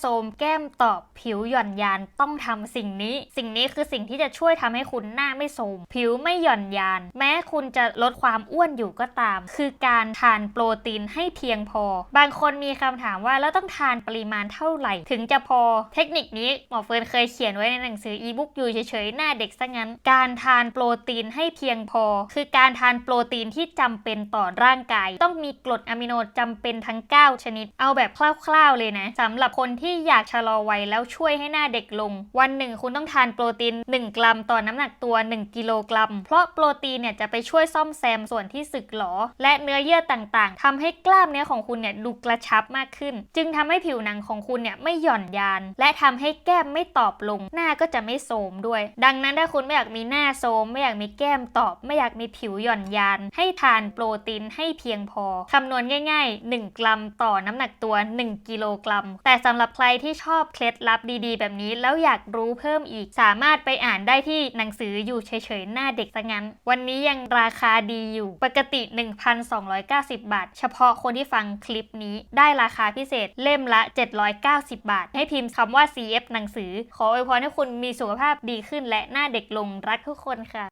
โทมแก้มตอบผิวหย่อนยานต้องทำสิ่งนี้ สิ่งนี้คือสิ่งที่จะช่วยทำให้คุณหน้าไม่โทมผิวไม่หย่อนยาน แม้คุณจะลดความอ้วนอยู่ก็ตาม คือการทานโปรตีนให้เพียงพอ บางคนมีคำถามว่าแล้วต้องทานปริมาณเท่าไหร่ ถึงจะพอ เทคนิคนี้หมอเฟิร์นเคยเขียนไว้ในหนังสืออีบุ๊กอยู่เฉยๆหน้าเด็กซะงั้น การทานโปรตีนให้เพียงพอ คือการทานโปรตีนที่จำเป็นต่อร่างกาย ต้องมีกรดอะมิโนจำเป็นทั้ง 9 ชนิด เอาแบบคร่าวๆเลยนะสำหรับคนที่ที่อยากชะลอวัยแล้วช่วยให้หน้าเด็กลง วันหนึ่งคุณต้องทานโปรตีน 1 กรัมต่อน้ำหนักตัว 1 กิโลกรัม เพราะโปรตีนเนี่ยจะไปช่วยซ่อมแซมส่วนที่สึกหรอ และเนื้อเยื่อต่างๆทำให้กล้ามเนื้อของคุณเนี่ยดูกระชับมากขึ้น จึงทำให้ผิวหนังของคุณเนี่ยไม่หย่อนยาน และทำให้แก้มไม่ตอบลง หน้าก็จะไม่โทมด้วย ดังนั้นถ้าคุณไม่อยากมีหน้าโทมไม่อยากมีแก้มตอบ ไม่อยากมีผิวหย่อนยาน ให้ทานโปรตีนให้เพียงพอคำนวณง่าย ๆ 1 กรัมต่อน้ำหนักตัว 1 กิโลกรัม แต่สำหรับรที่ชอบเคล็ดลับดีๆ แบบนี้ แล้วอยากรู้เพิ่มอีก สามารถไปอ่านได้ที่หนังสืออยู่เฉยๆ หน้าเด็กซะงั้น วันนี้ยังราคาดีอยู่ ปกติ 1,290 บาท เฉพาะคนที่ฟังคลิปนี้ได้ราคาพิเศษเล่มละ 790 บาท ให้พิมพ์คำว่า CF หนังสือ ขออวยพรให้คุณมีสุขภาพดีขึ้นและหน้าเด็กลงรักทุกคนค่ะ